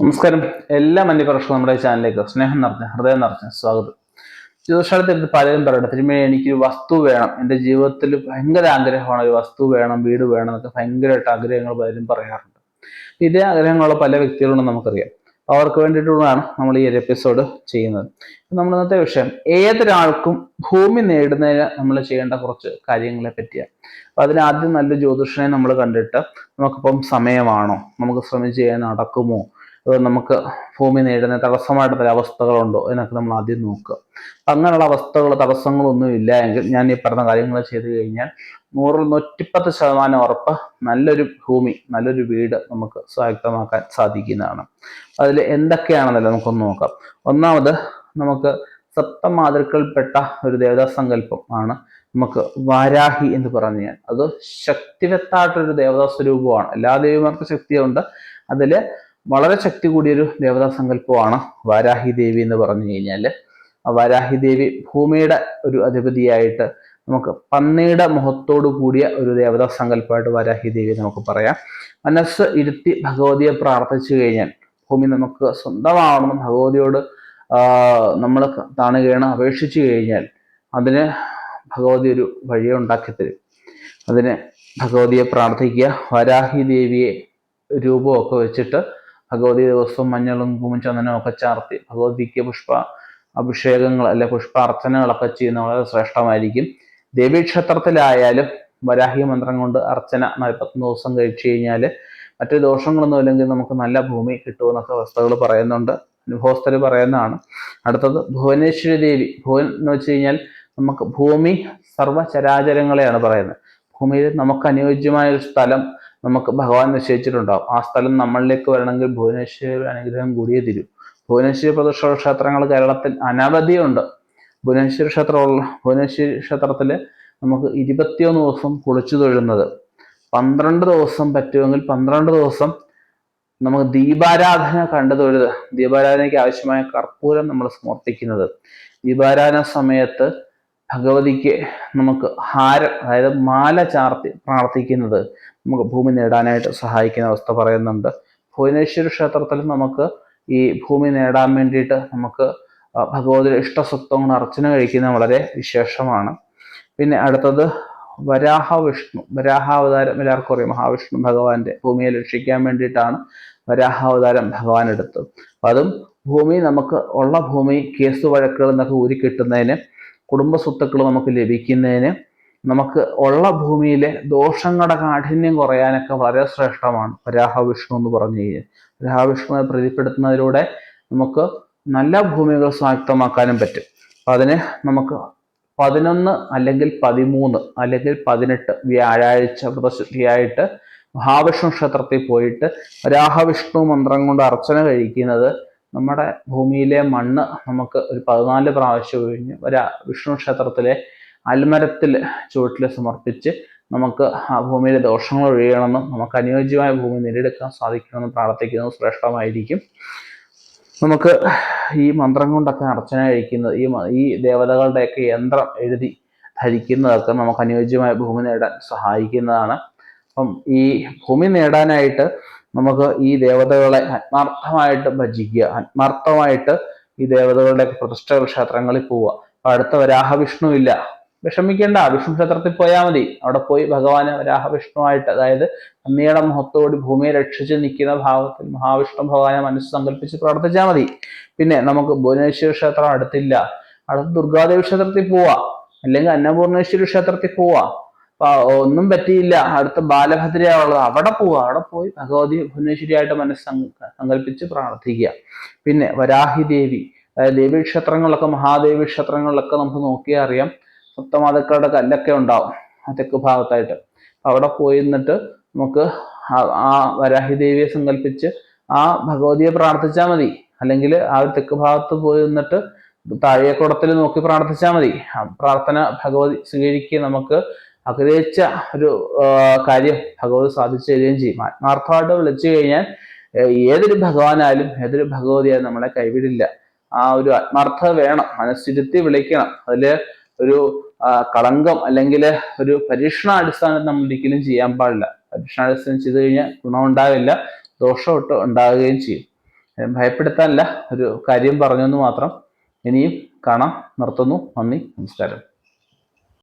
നമസ്കാരം. എല്ലാ മന്യപ്രേക്ഷകർക്കും നമ്മുടെ ചാനലിലേക്ക് സ്നേഹം നിറഞ്ഞ ഹൃദയം നിറഞ്ഞ സ്വാഗതം. ജ്യോതിഷത്തിൽ പലരും പറയണം എനിക്ക് എനിക്കൊരു വസ്തു വേണം. എന്റെ ജീവിതത്തിൽ ഭയങ്കര ആഗ്രഹമാണ് ഒരു വസ്തു വേണം വീട് വേണം എന്നൊക്കെ ഭയങ്കരമായിട്ട് ആഗ്രഹങ്ങൾ പലരും പറയാറുണ്ട്. ഇതേ ആഗ്രഹങ്ങളുള്ള പല വ്യക്തികളും നമുക്കറിയാം. അവർക്ക് വേണ്ടിയിട്ടുള്ളതാണ് നമ്മൾ ഈ ഒരു എപ്പിസോഡ് ചെയ്യുന്നത്. നമ്മൾ ഇന്നത്തെ വിഷയം ഏതൊരാൾക്കും ഭൂമി നേടുന്നതിന് നമ്മൾ ചെയ്യേണ്ട കുറച്ച് കാര്യങ്ങളെ പറ്റിയാണ്. അപ്പൊ അതിനാദ്യം നല്ല ജ്യോതിഷനെ നമ്മൾ കണ്ടിട്ട് നമുക്കിപ്പം സമയമാണോ? നമുക്ക് ശ്രമിച്ച് ചെയ്യാൻ നടക്കുമോ? നമുക്ക് ഭൂമി നേടുന്ന തടസ്സമായിട്ട് പല അവസ്ഥകളുണ്ടോ എന്നൊക്കെ നമ്മൾ ആദ്യം നോക്കുക. അങ്ങനെയുള്ള അവസ്ഥകൾ തടസ്സങ്ങളൊന്നും ഇല്ല എങ്കിൽ ഞാൻ ഈ പറഞ്ഞ കാര്യങ്ങൾ ചെയ്തു കഴിഞ്ഞാൽ നൂറിൽ നൂറ്റിപ്പത്ത് ശതമാനം ഉറപ്പ് നല്ലൊരു ഭൂമി നല്ലൊരു വീട് നമുക്ക് സ്വായത്തമാക്കാൻ സാധിക്കുന്നതാണ്. അതിൽ എന്തൊക്കെയാണെന്നല്ല നമുക്കൊന്ന് നോക്കാം. ഒന്നാമത് നമുക്ക് സപ്തമാതൃക്കൾപ്പെട്ട ഒരു ദേവതാസങ്കല്പം ആണ് നമുക്ക് വാരാഹി എന്ന് പറഞ്ഞു കഴിഞ്ഞാൽ. അത് ശക്തിവത്തായിട്ടൊരു ദേവതാ സ്വരൂപമാണ് എല്ലാ ദേവിമാർക്കും ശക്തിയുണ്ട്. അതിൽ വളരെ ശക്തി കൂടിയൊരു ദേവതാ സങ്കല്പമാണ് വാരാഹി ദേവി എന്ന് പറഞ്ഞു കഴിഞ്ഞാൽ വാരാഹി ദേവി ഭൂമിയുടെ ഒരു അധിപതിയായിട്ട് നമുക്ക് പന്നിയുടെ മുഖത്തോടു കൂടിയ ഒരു ദേവതാ സങ്കല്പമായിട്ട് വാരാഹി ദേവി നമുക്ക് പറയാം. മനസ്സ് ഇരുത്തി ഭഗവതിയെ പ്രാർത്ഥിച്ചു കഴിഞ്ഞാൽ ഭൂമി നമുക്ക് സ്വന്തമാവണം ഭഗവതിയോട് നമ്മൾ താണുകയാണ് അപേക്ഷിച്ചു കഴിഞ്ഞാൽ അതിന് ഭഗവതി ഒരു വഴിയെ ഉണ്ടാക്കി തരും. അതിന് ഭഗവതിയെ പ്രാർത്ഥിക്കുക വാരാഹി ദേവിയെ രൂപമൊക്കെ വെച്ചിട്ട് ഭഗവതി ദിവസവും മഞ്ഞളും കുമ്പും ചന്ദനവും ഒക്കെ ചാർത്തി ഭഗവതിക്ക് പുഷ്പ അഭിഷേകങ്ങൾ അല്ലെ പുഷ്പാർച്ചനകളൊക്കെ ചെയ്യുന്ന വളരെ ശ്രേഷ്ഠമായിരിക്കും. ദേവീക്ഷേത്രത്തിലായാലും വരാഹി മന്ത്രം കൊണ്ട് അർച്ചന നാൽപ്പത്തൊന്ന് ദിവസം കഴിച്ചു കഴിഞ്ഞാൽ മറ്റു ദോഷങ്ങളൊന്നും ഇല്ലെങ്കിൽ നമുക്ക് നല്ല ഭൂമി കിട്ടുമെന്നൊക്കെ അവസ്ഥകൾ പറയുന്നുണ്ട്. അനുഭവസ്ഥർ പറയുന്നതാണ്. അടുത്തത് ഭുവനേശ്വരി ദേവി. ഭുവൻ എന്ന് വെച്ച് കഴിഞ്ഞാൽ നമുക്ക് ഭൂമി സർവചരാചരങ്ങളെയാണ് പറയുന്നത്. ഭൂമിയിൽ നമുക്ക് അനുയോജ്യമായ ഒരു സ്ഥലം നമുക്ക് ഭഗവാൻ നിശ്ചയിച്ചിട്ടുണ്ടാവും. ആ സ്ഥലം നമ്മളിലേക്ക് വരണമെങ്കിൽ ഭുവനേശ്വരി അനുഗ്രഹം കൂടിയേ തീരും. ഭുവനേശ്വരി പ്രദക്ഷിണ ക്ഷേത്രങ്ങൾ കേരളത്തിൽ അനവധിയുണ്ട്. ഭുവനേശ്വരി ക്ഷേത്രമുള്ള ഭുവനേശ്വരി ക്ഷേത്രത്തിൽ നമുക്ക് ഇരുപത്തിയൊന്ന് ദിവസം കുളിച്ചു തൊഴുന്നത്. പന്ത്രണ്ട് ദിവസം പറ്റുമെങ്കിൽ പന്ത്രണ്ട് ദിവസം നമുക്ക് ദീപാരാധന കണ്ടു തൊഴുത്. ദീപാരാധനയ്ക്ക് ആവശ്യമായ കർപ്പൂരം നമ്മൾ സമർപ്പിക്കുന്നത്. ദീപാരാധന സമയത്ത് ഭഗവതിക്ക് നമുക്ക് ഹാരം അതായത് മാല ചാർത്തി പ്രാർത്ഥിക്കുന്നത് നമുക്ക് ഭൂമി നേടാനായിട്ട് സഹായിക്കുന്ന അവസ്ഥ പറയുന്നുണ്ട്. ഭുവനേശ്വര ക്ഷേത്രത്തിൽ നമുക്ക് ഈ ഭൂമി നേടാൻ വേണ്ടിയിട്ട് നമുക്ക് ഭഗവതിയുടെ ഇഷ്ടസ്വത്വങ്ങൾ അർച്ചന കഴിക്കുന്ന വളരെ വിശേഷമാണ്. പിന്നെ അടുത്തത് വരാഹ വിഷ്ണു വരാഹാവതാരം എല്ലാവർക്കും അറിയാം. മഹാവിഷ്ണു ഭഗവാന്റെ ഭൂമിയെ രക്ഷിക്കാൻ വേണ്ടിയിട്ടാണ് വരാഹാവതാരം ഭഗവാൻ എടുത്തത്. അതും ഭൂമി നമുക്ക് ഉള്ള ഭൂമി കേസ് വഴക്കുകൾ എന്നൊക്കെ ഊരി കിട്ടുന്നതിന് കുടുംബ സ്വത്തുക്കൾ നമുക്ക് ലഭിക്കുന്നതിന് നമുക്ക് ഉള്ള ഭൂമിയിലെ ദോഷങ്ങളുടെ കാഠിന്യം കുറയാനൊക്കെ വളരെ ശ്രേഷ്ഠമാണ്. വരാഹ വിഷ്ണു എന്ന് പറഞ്ഞു കഴിഞ്ഞാൽ വരാഹ വിഷ്ണുവിനെ പ്രീതിപ്പെടുത്തുന്നതിലൂടെ നമുക്ക് നല്ല ഭൂമികൾ സ്വായത്തമാക്കാനും പറ്റും. അപ്പം അതിന് നമുക്ക് പതിനൊന്ന് അല്ലെങ്കിൽ പതിമൂന്ന് അല്ലെങ്കിൽ പതിനെട്ട് വ്യാഴാഴ്ച വ്രതശുദ്ധിയായിട്ട് മഹാവിഷ്ണു ക്ഷേത്രത്തിൽ പോയിട്ട് വരാഹവിഷ്ണു മന്ത്രം കൊണ്ട് അർച്ചന കഴിക്കുന്നത് നമ്മുടെ ഭൂമിയിലെ മണ്ണ് നമുക്ക് ഒരു പതിനാല് പ്രാവശ്യം ഒഴിഞ്ഞ് ഒരു വിഷ്ണു ക്ഷേത്രത്തിലെ അൽമരത്തിൽ ചുവട്ടിൽ സമർപ്പിച്ച് നമുക്ക് ആ ഭൂമിയിലെ ദോഷങ്ങൾ ഒഴിയണമെന്നും നമുക്ക് അനുയോജ്യമായ ഭൂമി നേടിയെടുക്കാൻ സാധിക്കണമെന്ന് പ്രാർത്ഥിക്കുന്നത് ശ്രേഷ്ഠമായിരിക്കും. നമുക്ക് ഈ മന്ത്രം കൊണ്ടൊക്കെ അർച്ചന കഴിക്കുന്നത് ഈ ഈ ദേവതകളുടെയൊക്കെ യന്ത്രം എഴുതി ധരിക്കുന്നതൊക്കെ നമുക്ക് അനുയോജ്യമായ ഭൂമി നേടാൻ സഹായിക്കുന്നതാണ്. അപ്പം ഈ ഭൂമി നേടാനായിട്ട് നമുക്ക് ഈ ദേവതകളെ ആത്മാർത്ഥമായിട്ട് ഭജിക്കുക ആത്മാർത്ഥമായിട്ട് ഈ ദേവതകളുടെ പ്രതിഷ്ഠ ക്ഷേത്രങ്ങളിൽ പോവുക. അപ്പൊ അടുത്ത വരാഹവിഷ്ണു ഇല്ല. വിഷമിക്കേണ്ട വിഷ്ണു ക്ഷേത്രത്തിൽ പോയാൽ മതി. അവിടെ പോയി ഭഗവാന് വരാഹവിഷ്ണുവായിട്ട് അതായത് നന്ദിയുടെ മുഖത്തോടി ഭൂമിയെ രക്ഷിച്ച് നിൽക്കുന്ന ഭാവത്തിൽ മഹാവിഷ്ണു ഭഗവാനെ മനസ്സ് സങ്കല്പിച്ച് പ്രാർത്ഥിച്ചാൽ മതി. പിന്നെ നമുക്ക് ഭുവനേശ്വര ക്ഷേത്രം അടുത്തില്ല. അടുത്ത് ദുർഗാദേവി ക്ഷേത്രത്തിൽ പോവാ. അല്ലെങ്കിൽ അന്നപൂർണേശ്വരി ക്ഷേത്രത്തിൽ പോവാ. ഒന്നും പറ്റിയില്ല. അടുത്ത ബാലഭദ്രയാവുള്ളത് അവിടെ പോവുക അവിടെ പോയി ഭഗവതി ഭുവനേശ്വരിയായിട്ട് മനസ്സ് സങ്കല്പിച്ച് പ്രാർത്ഥിക്കുക. പിന്നെ വരാഹി ദേവി ദേവീ ക്ഷേത്രങ്ങളിലൊക്കെ മഹാദേവി ക്ഷേത്രങ്ങളിലൊക്കെ നമുക്ക് നോക്കിയാൽ അറിയാം. സപ്തമാതക്കളുടെ കല്ലൊക്കെ ഉണ്ടാവും തെക്ക് ഭാഗത്തായിട്ട്. അവിടെ പോയി നിന്നിട്ട് നമുക്ക് ആ വരാഹി ദേവിയെ സങ്കല്പിച്ച് ആ ഭഗവതിയെ പ്രാർത്ഥിച്ചാൽ മതി. അല്ലെങ്കിൽ ആ തെക്ക് ഭാഗത്ത് പോയി നിന്നിട്ട് താഴേക്കുടത്തിൽ നോക്കി പ്രാർത്ഥിച്ചാൽ മതി. പ്രാർത്ഥന ഭഗവതി സ്വീകരിക്കുക നമുക്ക് ആഗ്രഹിച്ച ഒരു കാര്യം ഭഗവത് സാധിച്ചു തരികയും ചെയ്യും. ആത്മാർത്ഥമായിട്ട് വിളിച്ചു കഴിഞ്ഞാൽ ഏതൊരു ഭഗവാനായാലും ഏതൊരു ഭഗവതിയായാലും നമ്മളെ കൈവിടില്ല. ആ ഒരു ആത്മാർത്ഥത വേണം. മനസ്സിരുത്തി വിളിക്കണം. അതിൽ ഒരു കളങ്കം അല്ലെങ്കിൽ ഒരു പരീക്ഷണാടിസ്ഥാനത്തിൽ നമ്മൾ ഒരിക്കലും ചെയ്യാൻ പാടില്ല. പരീക്ഷണാടിസ്ഥാനം ചെയ്തു കഴിഞ്ഞാൽ ഗുണം ഉണ്ടാവില്ല ദോഷം ഒട്ട് ഉണ്ടാവുകയും ചെയ്യും. ഭയപ്പെടുത്താനല്ല ഒരു കാര്യം പറഞ്ഞു എന്ന് മാത്രം ഇനിയും കാണാം. നിർത്തുന്നു. നന്ദി. നമസ്കാരം.